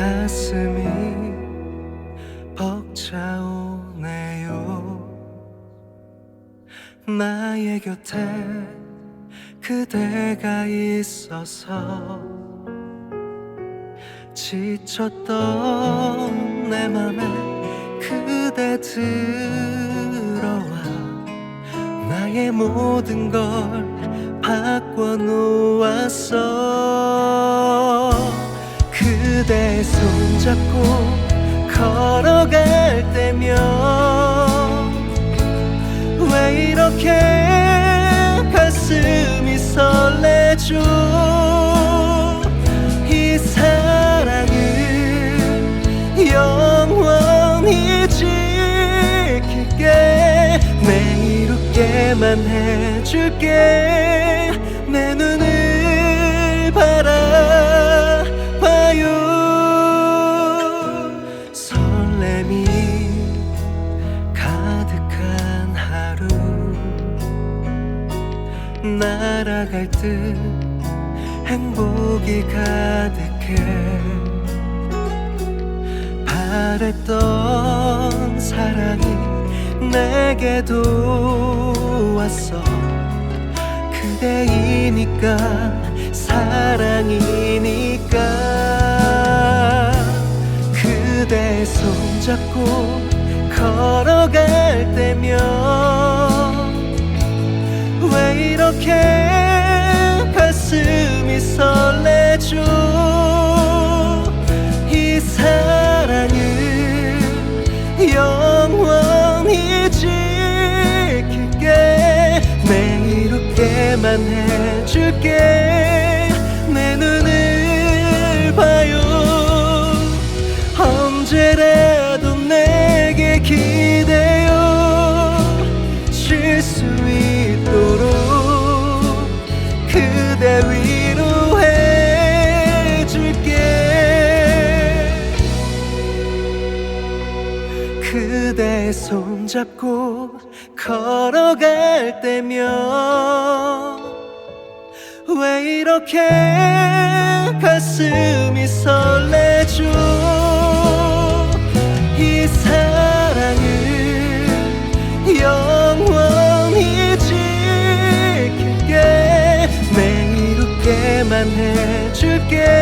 가슴이 벅차오네요. 나의 곁에 그대가 있어서 지쳤던 내 맘에 그대 들어와 나의 모든 걸 손잡고 걸어갈 때면 왜 이렇게 가슴이 설레죠? 이 사랑을 영원히 지킬게. 매일 웃게만 해줄게. 내 날아갈 듯 행복이 가득해. 바랬던 사랑이 내게도 왔어. 그대이니까 사랑이니까. 그대 손잡고 걸어갈 때면 위로해 줄게. 그대 손잡고 걸어갈 때면 왜 이렇게 가슴이 설 웃게만 해줄게